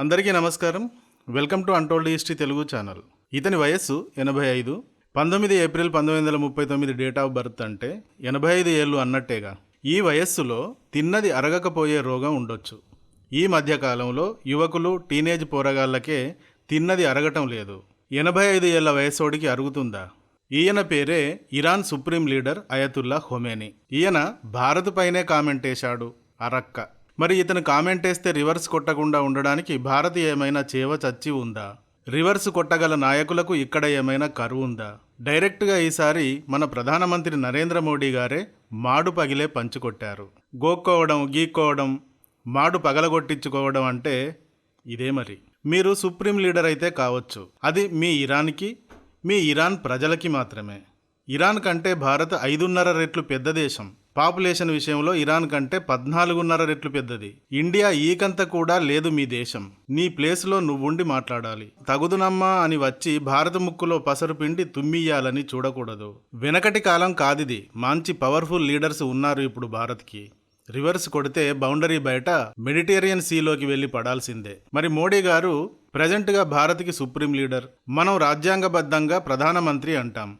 అందరికీ నమస్కారం. Welcome to untold history Telugu channel. ఇతని వయస్సు ఎనభై ఐదు. పంతొమ్మిది ఏప్రిల్ పంతొమ్మిది వందల ముప్పై తొమ్మిది డేట్ ఆఫ్ బర్త్ అంటే ఎనభై ఐదు ఏళ్ళు అన్నట్టేగా. ఈ వయస్సులో తిన్నది అరగకపోయే రోగం ఉండొచ్చు. ఈ మధ్యకాలంలో యువకులు టీనేజ్ పోరగాళ్ళకే తిన్నది అరగటం లేదు. ఎనభై ఐదు ఏళ్ళ వయసోడికి అరుగుతుందా? ఈయన పేరే Iran supreme leader Ayatollah Khomeini. ఈయన భారత్ పైనే కామెంట్ వేశాడు అరక్క. మరి ఇతను కామెంట్ వేస్తే రివర్స్ కొట్టకుండా ఉండడానికి భారత్ ఏమైనా చేవ చచ్చి ఉందా? రివర్స్ కొట్టగల నాయకులకు ఇక్కడ ఏమైనా కరువు ఉందా? డైరెక్ట్గా ఈసారి మన ప్రధానమంత్రి నరేంద్ర మోడీ గారే మాడు పగిలే పంచుకొట్టారు గోక్కోవడం గీక్కోవడం మాడు పగలగొట్టించుకోవడం అంటే ఇదే మరి. మీరు సుప్రీం లీడర్ అయితే కావచ్చు. అది మీ ఇరాన్కి మీ ఇరాన్ ప్రజలకి మాత్రమే. ఇరాన్ కంటే భారత్ ఐదున్నర రెట్లు పెద్ద దేశం. పాపులేషన్ విషయంలో ఇరాన్ కంటే పద్నాలుగున్నర రెట్లు పెద్దది. ఇండియా ఈకంత కూడా లేదు మీ దేశం. నీ ప్లేస్లో నువ్వుండి మాట్లాడాలి. తగుదునమ్మా అని వచ్చి భారత ముక్కులో పసరు పిండి తుమ్మియ్యాలని చూడకూడదు. వెనకటి కాలం కాదిది. మంచి పవర్ఫుల్ లీడర్స్ ఉన్నారు ఇప్పుడు భారత్కి. రివర్స్ కొడితే బౌండరీ బయట మెడిటేరియన్ సీలోకి వెళ్ళి పడాల్సిందే. మరి మోడీ గారు ప్రజెంట్గా భారత్కి సుప్రీం లీడర్. మనం రాజ్యాంగబద్ధంగా ప్రధానమంత్రి అంటాం.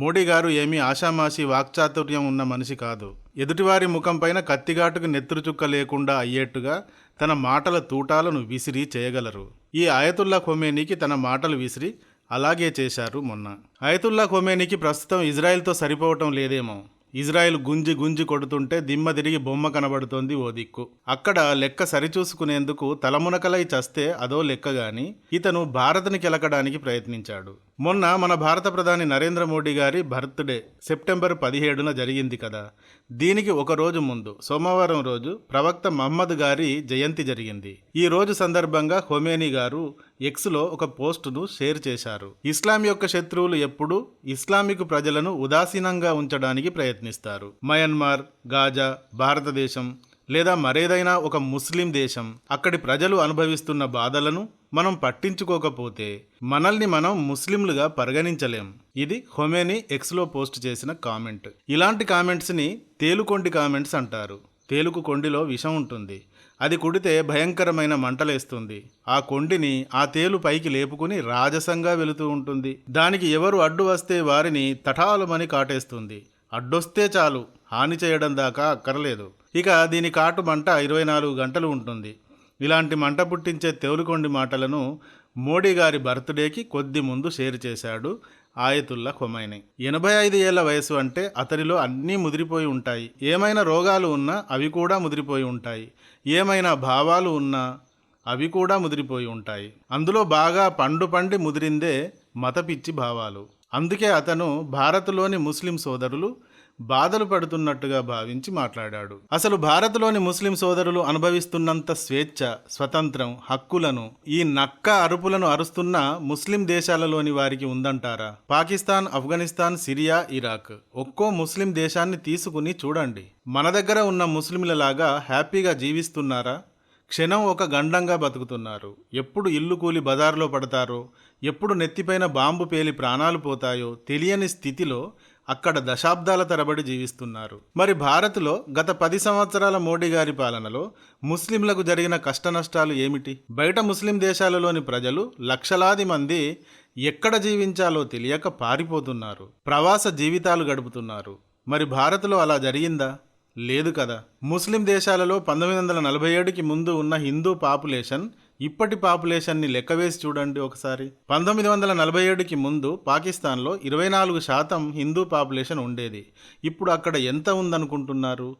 మోడీ గారు ఏమీ ఆషామాషి వాక్చాతుర్యం ఉన్న మనిషి కాదు. ఎదుటివారి ముఖంపైన కత్తిగాటుకు నెత్తురు చుక్క లేకుండా అయ్యేట్టుగా తన మాటల తూటాలను విసిరి చేయగలరు. ఈ ఆయతుల్లా ఖొమేనీకి తన మాటలు విసిరి అలాగే చేశారు మొన్న. ఆయతుల్లా ఖొమేనీకి ప్రస్తుతం ఇజ్రాయెల్తో సరిపోవటం లేదేమో. ఇజ్రాయెల్ గుంజి గుంజి కొడుతుంటే దిమ్మ తిరిగి బొమ్మ కనబడుతోంది ఓ దిక్కు. అక్కడ లెక్క సరిచూసుకునేందుకు తలమునకలై చస్తే అదో లెక్క గాని ఇతను భారత్ని కెలకడానికి ప్రయత్నించాడు. మొన్న మన భారత ప్రధాని నరేంద్ర మోడీ గారి బర్త్డే సెప్టెంబర్ పదిహేడున జరిగింది కదా. దీనికి ఒక రోజు ముందు సోమవారం రోజు ప్రవక్త మహమ్మద్ గారి జయంతి జరిగింది. ఈ రోజు సందర్భంగా హొమేని గారు ఎక్స్లో ఒక పోస్టును షేర్ చేశారు. ఇస్లాం యొక్క శత్రువులు ఎప్పుడూ ఇస్లామిక్ ప్రజలను ఉదాసీనంగా ఉంచడానికి ప్రయత్నిస్తారు. మయన్మార్ గాజా భారతదేశం లేదా మరేదైనా ఒక ముస్లిం దేశం అక్కడి ప్రజలు అనుభవిస్తున్న బాధలను మనం పట్టించుకోకపోతే మనల్ని మనం ముస్లింలుగా పరిగణించలేం. ఇది హొమేని ఎక్స్లో పోస్ట్ చేసిన కామెంట్. ఇలాంటి కామెంట్స్ని తేలుకొండి కామెంట్స్ అంటారు. తేలుకు కొండిలో విషం ఉంటుంది. అది కుడితే భయంకరమైన మంటలేస్తుంది. ఆ కొండిని ఆ తేలు పైకి లేపుకుని రాజసంగా వెళుతూ ఉంటుంది. దానికి ఎవరు అడ్డు వస్తే వారిని తటాలమని కాటేస్తుంది. అడ్డొస్తే చాలు. హాని చేయడం దాకా అక్కర్లేదు. ఇక దీని కాటు మంట ఇరవై నాలుగు గంటలు ఉంటుంది. ఇలాంటి మంట పుట్టించే తెవులుకొండి మాటలను మోడీ గారి బర్త్డేకి కొద్ది ముందు షేర్ చేశాడు ఆయతుల్లా ఖొమైని ఎనభై ఐదు ఏళ్ళ వయసు అంటే అతనిలో అన్నీ ముదిరిపోయి ఉంటాయి. ఏమైనా రోగాలు ఉన్నా అవి కూడా ముదిరిపోయి ఉంటాయి. ఏమైనా భావాలు ఉన్నా అవి కూడా ముదిరిపోయి ఉంటాయి. అందులో బాగా పండు పండి ముదిరిందే మతపిచ్చి భావాలు. అందుకే అతను భారత్లోని ముస్లిం సోదరులు బాధలు పడుతున్నట్టుగా భావించి మాట్లాడాడు. అసలు భారత్లోని ముస్లిం సోదరులు అనుభవిస్తున్నంత స్వేచ్ఛ స్వతంత్రం హక్కులను ఈ నక్క అరుపులను అరుస్తున్న ముస్లిం దేశాలలోని వారికి ఉందంటారా? పాకిస్తాన్ ఆఫ్ఘనిస్తాన్ సిరియా ఇరాక్ ఒక్కో ముస్లిం దేశాన్ని తీసుకుని చూడండి. మన దగ్గర ఉన్న ముస్లింలలాగా హ్యాపీగా జీవిస్తున్నారా? క్షణం ఒక గండంగా బతుకుతున్నారు. ఎప్పుడు ఇల్లు కూలి బజార్లో పడతారో ఎప్పుడు నెత్తిపైన బాంబు పేలి ప్రాణాలు పోతాయో తెలియని స్థితిలో అక్కడ దశాబ్దాల తరబడి జీవిస్తున్నారు. మరి భారత్లో గత పది సంవత్సరాల మోడీ గారి పాలనలో ముస్లింలకు జరిగిన కష్టనష్టాలు ఏమిటి? బయట ముస్లిం దేశాలలోని ప్రజలు లక్షలాది మంది ఎక్కడ జీవించాలో తెలియక పారిపోతున్నారు. ప్రవాస జీవితాలు గడుపుతున్నారు. మరి భారత్లో అలా జరిగిందా? లేదు కదా. ముస్లిం దేశాలలో పంతొమ్మిది వందల నలభై ఏడుకి ముందు ఉన్న హిందూ పాపులేషన్ ఇప్పటి పాపులేషన్ని లెక్కవేసి చూడండి ఒకసారి. పంతొమ్మిది వందల నలభై ఏడుకి ముందు పాకిస్తాన్లో ఇరవై నాలుగు శాతం హిందూ పాపులేషన్ ఉండేది. ఇప్పుడు అక్కడ ఎంత ఉందనుకుంటున్నారు?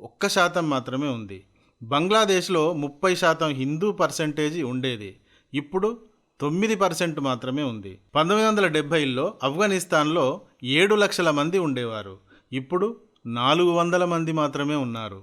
ఒక్క శాతం మాత్రమే ఉంది. బంగ్లాదేశ్లో ముప్పై శాతం హిందూ పర్సెంటేజీ ఉండేది. ఇప్పుడు తొమ్మిది పర్సెంట్ మాత్రమే ఉంది. పంతొమ్మిది వందల డెబ్భైలో ఆఫ్ఘనిస్తాన్లో ఏడు లక్షల మంది ఉండేవారు. ఇప్పుడు నాలుగు వందల మంది మాత్రమే ఉన్నారు.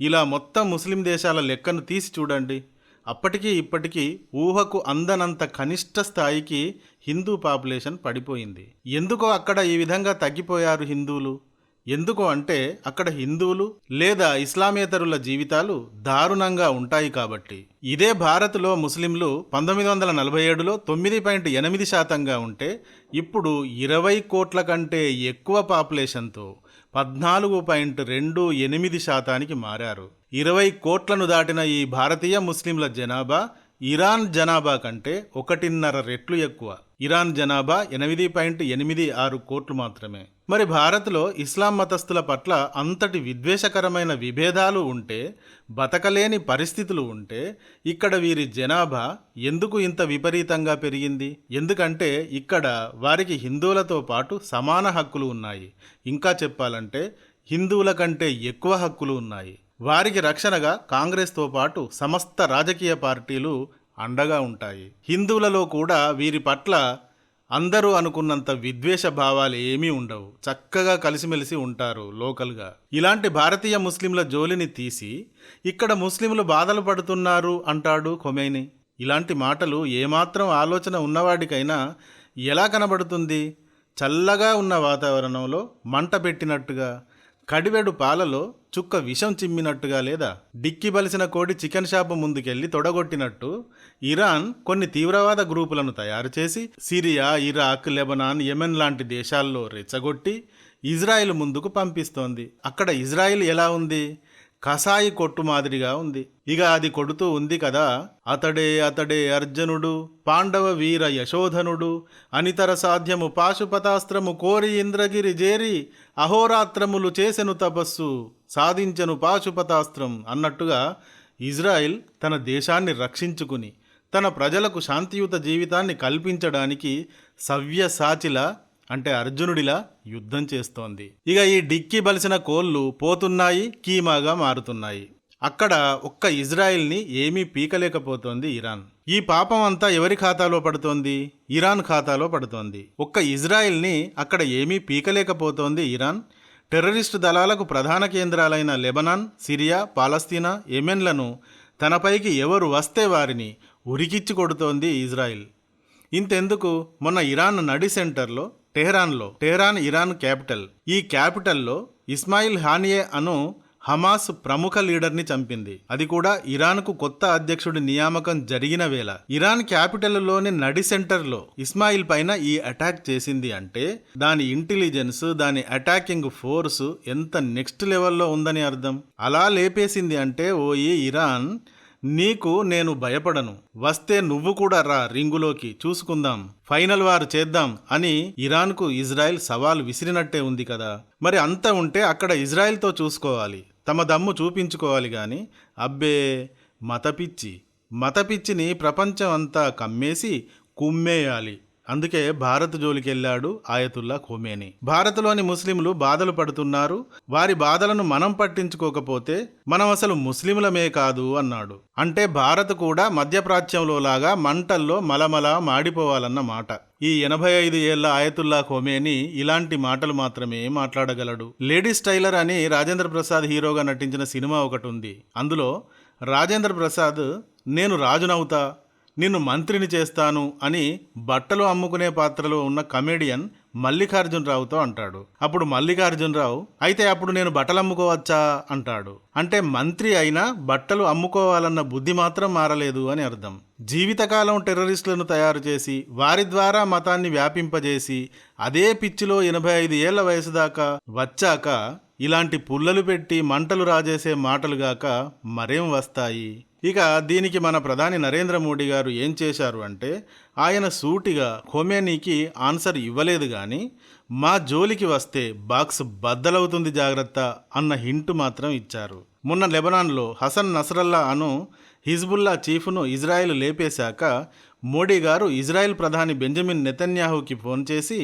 ఇలా మొత్తం ముస్లిం దేశాల లెక్కను తీసి చూడండి. అప్పటికీ ఇప్పటికీ ఊహకు అందనంత కనిష్ట స్థాయికి హిందూ పాపులేషన్ పడిపోయింది. ఎందుకో అక్కడ ఈ విధంగా తగ్గిపోయారు హిందువులు? ఎందుకు అంటే అక్కడ హిందువులు లేదా ఇస్లామేతరుల జీవితాలు దారుణంగా ఉంటాయి కాబట్టి. ఇదే భారత్లో ముస్లింలు పంతొమ్మిది వందల నలభై ఏడులో తొమ్మిది పాయింట్ ఎనిమిది శాతంగా ఉంటే ఇప్పుడు ఇరవై కోట్ల కంటే ఎక్కువ పాపులేషన్తో పద్నాలుగు పాయింట్ రెండు ఎనిమిది శాతానికి మారారు. ఇరవై కోట్లను దాటిన ఈ భారతీయ ముస్లింల జనాభా ఇరాన్ జనాభా కంటే ఒకటిన్నర రెట్లు ఎక్కువ. ఇరాన్ జనాభా ఎనిమిది పాయింట్ ఎనిమిది ఆరు కోట్లు మాత్రమే. మరి భారత్లో ఇస్లాం మతస్థుల పట్ల అంతటి విద్వేషకరమైన విభేదాలు ఉంటే బతకలేని పరిస్థితులు ఉంటే ఇక్కడ వీరి జనాభా ఎందుకు ఇంత విపరీతంగా పెరిగింది? ఎందుకంటే ఇక్కడ వారికి హిందువులతో పాటు సమాన హక్కులు ఉన్నాయి. ఇంకా చెప్పాలంటే హిందువుల కంటే ఎక్కువ హక్కులు ఉన్నాయి. వారికి రక్షణగా కాంగ్రెస్తో పాటు సమస్త రాజకీయ పార్టీలు అండగా ఉంటాయి. హిందువులలో కూడా వీరి పట్ల అందరూ అనుకున్నంత విద్వేష భావాలు ఏమీ ఉండవు. చక్కగా కలిసిమెలిసి ఉంటారు లోకల్గా. ఇలాంటి భారతీయ ముస్లింల జోలిని తీసి ఇక్కడ ముస్లింలు బాధలు పడుతున్నారు అంటాడు ఖొమైని. ఇలాంటి మాటలు ఏమాత్రం ఆలోచన ఉన్నవాడికైనా ఎలా కనబడుతుంది? చల్లగా ఉన్న వాతావరణంలో మంట పెట్టినట్టుగా కడివెడు పాలలో చుక్క విషం చిమ్మినట్టుగా లేదా డిక్కి బలిసిన కోడి చికెన్ షాపు ముందుకెళ్ళి తొడగొట్టినట్టు ఇరాన్ కొన్ని తీవ్రవాద గ్రూపులను తయారు చేసి సిరియా ఇరాక్ లెబనాన్ యెమెన్ లాంటి దేశాల్లో రెచ్చగొట్టి ఇజ్రాయెల్ ముందుకు పంపిస్తోంది. అక్కడ ఇజ్రాయిల్ ఎలా ఉంది? కసాయి కొట్టు మాదిరిగా ఉంది. ఇక అది కొడుతూ ఉంది కదా. అతడే అతడే అర్జునుడు పాండవ వీర యశోధనుడు అనితర సాధ్యము పాశుపతాస్త్రము కోరి ఇంద్రగిరి జేరి అహోరాత్రములు చేసెను తపస్సు సాధించెను పాశుపతాస్త్రం అన్నట్టుగా ఇజ్రాయిల్ తన దేశాన్ని రక్షించుకుని తన ప్రజలకు శాంతియుత జీవితాన్ని కల్పించడానికి సవ్యసాచిల అంటే అర్జునుడిలా యుద్ధం చేస్తోంది. ఇక ఈ డిక్కి బలిసిన కోళ్ళు పోతున్నాయి కీమాగా మారుతున్నాయి. అక్కడ ఒక్క ఇజ్రాయిల్ని ఏమీ పీకలేకపోతోంది ఇరాన్. ఈ పాపం అంతా ఎవరి ఖాతాలో పడుతోంది? ఇరాన్ ఖాతాలో పడుతోంది. ఒక్క ఇజ్రాయిల్ని అక్కడ ఏమీ పీకలేకపోతోంది ఇరాన్. టెర్రరిస్టు దళాలకు ప్రధాన కేంద్రాలైన లెబనాన్ సిరియా పాలస్తీనా యెమెన్లను తనపైకి ఎవరు వస్తే వారిని ఉరికిచ్చి కొడుతోంది ఇజ్రాయిల్. ఇంతెందుకు? మొన్న ఇరాన్ నడి సెంటర్లో టెహరాన్లో టెహరాన్ ఇరాన్ క్యాపిటల్. ఈ క్యాపిటల్లో ఇస్మాయిల్ హానియే అను హమాస్ ప్రముఖ లీడర్ని చంపింది. అది కూడా ఇరాన్కు కొత్త అధ్యక్షుడి నియామకం జరిగిన వేళ. ఇరాన్ క్యాపిటల్లోని నడి సెంటర్లో ఇస్మాయిల్ పైన ఈ అటాక్ చేసింది అంటే దాని ఇంటెలిజెన్స్ దాని అటాకింగ్ ఫోర్స్ ఎంత నెక్స్ట్ లెవెల్లో ఉందని అర్థం? అలా లేపేసింది అంటే ఓ ఈ ఇరాన్ నీకు నేను భయపడను. వస్తే నువ్వు కూడా రా రింగులోకి. చూసుకుందాం. ఫైనల్ వారు చేద్దాం అని ఇరాన్కు ఇజ్రాయెల్ సవాల్ విసిరినట్టే ఉంది కదా. మరి అంత ఉంటే అక్కడ ఇజ్రాయెల్తో చూసుకోవాలి. తమ దమ్ము చూపించుకోవాలి కానీ అబ్బే మతపిచ్చి. మతపిచ్చిని ప్రపంచం అంతా కమ్మేసి కుమ్మేయాలి. అందుకే భారత్ జోలికెళ్ళాడు ఆయతుల్లా ఖోమేని. భారత్లోని ముస్లింలు బాధలు పడుతున్నారు వారి బాధలను మనం పట్టించుకోకపోతే మనం అసలు ముస్లింలమే కాదు అన్నాడు. అంటే భారత్ కూడా మధ్యప్రాచ్యంలో లాగా మంటల్లో మలమల మాడిపోవాలన్న మాట. ఈ ఎనభై ఐదు ఏళ్ళ ఆయతుల్లా ఖోమేని ఇలాంటి మాటలు మాత్రమే మాట్లాడగలడు. లేడీస్ టైలర్ అని రాజేంద్ర ప్రసాద్ హీరోగా నటించిన సినిమా ఒకటి ఉంది అందులో రాజేంద్ర ప్రసాద్ నేను రాజునవుతా నిన్ను మంత్రిని చేస్తాను అని బట్టలు అమ్ముకునే పాత్రలో ఉన్న కమెడియన్ మల్లికార్జునరావుతో అంటాడు. అప్పుడు మల్లికార్జునరావు అయితే అప్పుడు నేను బట్టలు అమ్ముకోవచ్చా? అంటాడు. అంటే మంత్రి అయినా బట్టలు అమ్ముకోవాలన్న బుద్ధి మాత్రం మారలేదు అని అర్థం. జీవితకాలం టెర్రరిస్టులను తయారు చేసి వారి ద్వారా మతాన్ని వ్యాపింపజేసి అదే పిచ్చిలో ఎనభై ఐదు ఏళ్ళ వయసు దాకా వచ్చాక ఇలాంటి పుల్లలు పెట్టి మంటలు రాజేసే మాటలుగాక మరేం వస్తాయి? ఇక దీనికి మన ప్రధాని నరేంద్ర మోడీ గారు ఏం చేశారు అంటే ఆయన సూటిగా ఖొమేనీకి ఆన్సర్ ఇవ్వలేదు కానీ మా జోలికి వస్తే బాక్స్ బద్దలవుతుంది జాగ్రత్త అన్న హింట్ మాత్రం ఇచ్చారు. మొన్న లెబనాన్లో హసన్ నసరల్లా అను హిజ్బుల్లా చీఫ్ను ఇజ్రాయెల్ లేపేశాక మోడీ గారు ఇజ్రాయెల్ ప్రధాని బెంజమిన్ నెతన్యాహుకి ఫోన్ చేసి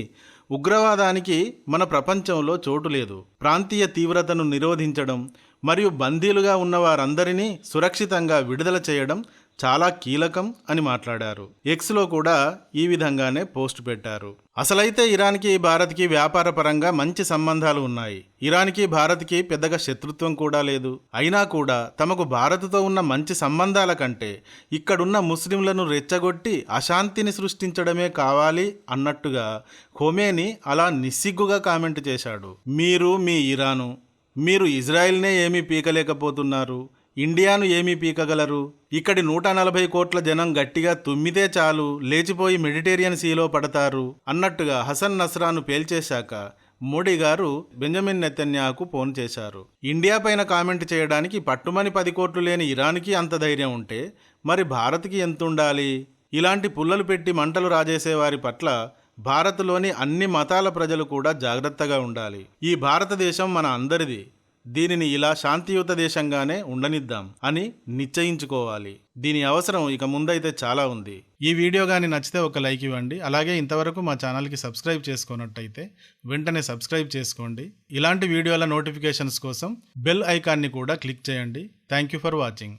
ఉగ్రవాదానికి మన ప్రపంచంలో చోటు లేదు ప్రాంతీయ తీవ్రతను నిరోధించడం మరియు బందీలుగా ఉన్న వారందరినీ సురక్షితంగా విడుదల చేయడం చాలా కీలకం అని మాట్లాడారు. ఎక్స్లో కూడా ఈ విధంగానే పోస్ట్ పెట్టారు. అసలైతే ఇరాన్కి భారత్కి వ్యాపార పరంగా మంచి సంబంధాలు ఉన్నాయి. ఇరాన్కి భారత్కి పెద్దగా శత్రుత్వం కూడా లేదు. అయినా కూడా తమకు భారత్తో ఉన్న మంచి సంబంధాల కంటే ఇక్కడున్న ముస్లింలను రెచ్చగొట్టి అశాంతిని సృష్టించడమే కావాలి అన్నట్టుగా హోమేని అలా నిస్సిగ్గుగా కామెంట్ చేశాడు. మీరు మీ ఇరాను మీరు ఇజ్రాయెల్నే ఏమీ పీకలేకపోతున్నారు ఇండియాను ఏమీ పీకగలరు? ఇక్కడి నూట నలభై కోట్ల జనం గట్టిగా తుమ్మితే చాలు లేచిపోయి మెడిటేరియన్ సీలో పడతారు అన్నట్టుగా హసన్ నస్రాను పేల్చేశాక మోడీ గారు బెంజమిన్ నెతన్యాకు ఫోన్ చేశారు. ఇండియా పైన కామెంట్ చేయడానికి పట్టుమని పది కోట్లు లేని ఇరాన్కి అంత ధైర్యం ఉంటే మరి భారత్కి ఎంత ఉండాలి ఇలాంటి పుల్లలు పెట్టి మంటలు రాజేసే వారి పట్ల భారత్లోని అన్ని మతాల ప్రజలు కూడా జాగ్రత్తగా ఉండాలి. ఈ భారతదేశం మన అందరిది. దీనిని ఇలా శాంతియుత దేశంగానే ఉండనిద్దాం అని నిశ్చయించుకోవాలి. దీని అవసరం ఇక ముందైతే చాలా ఉంది. ఈ వీడియో కానీ నచ్చితే ఒక లైక్ ఇవ్వండి. అలాగే ఇంతవరకు మా ఛానల్కి సబ్స్క్రైబ్ చేసుకున్నట్టయితే వెంటనే సబ్స్క్రైబ్ చేసుకోండి. ఇలాంటి వీడియోల నోటిఫికేషన్స్ కోసం బెల్ ఐకాన్ని కూడా క్లిక్ చేయండి. Thank you for watching.